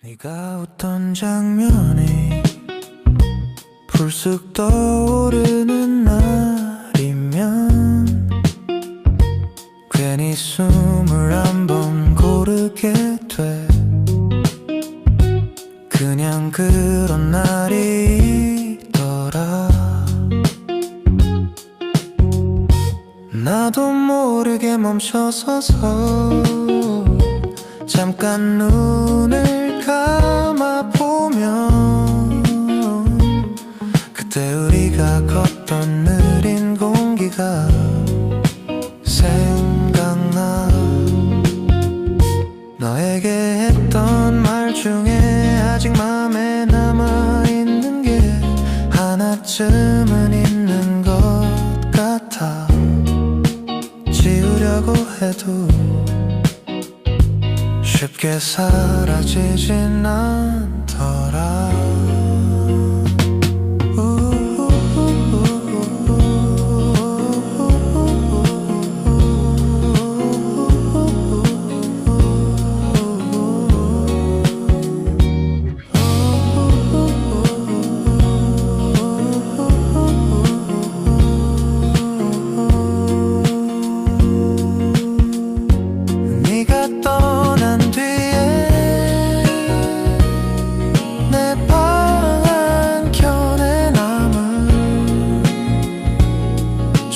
네가 웃던 장면이 불쑥 떠오르는 날이면 괜히 숨을 한번 고르게 돼. 그냥 그런 날이 있더라. 나도 모르게 멈춰서서 잠깐 눈을 감아 보면 그때 우리가 걷던 느린 공기가 생각나. 너에게 했던 말 중에 아직 맘에 남아있는 게 하나쯤은 있는 것 같아. 지우려고 해도 쉽게 사라지진 않더라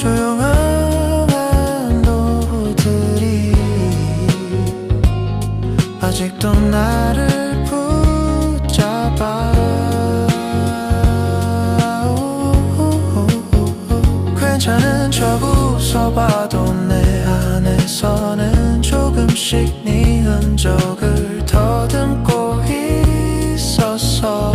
조용한 노후들이 아직도 나를 붙잡아. 괜찮은 척 웃어봐도 내 안에서는 조금씩 네 흔적을 더듬고 있었어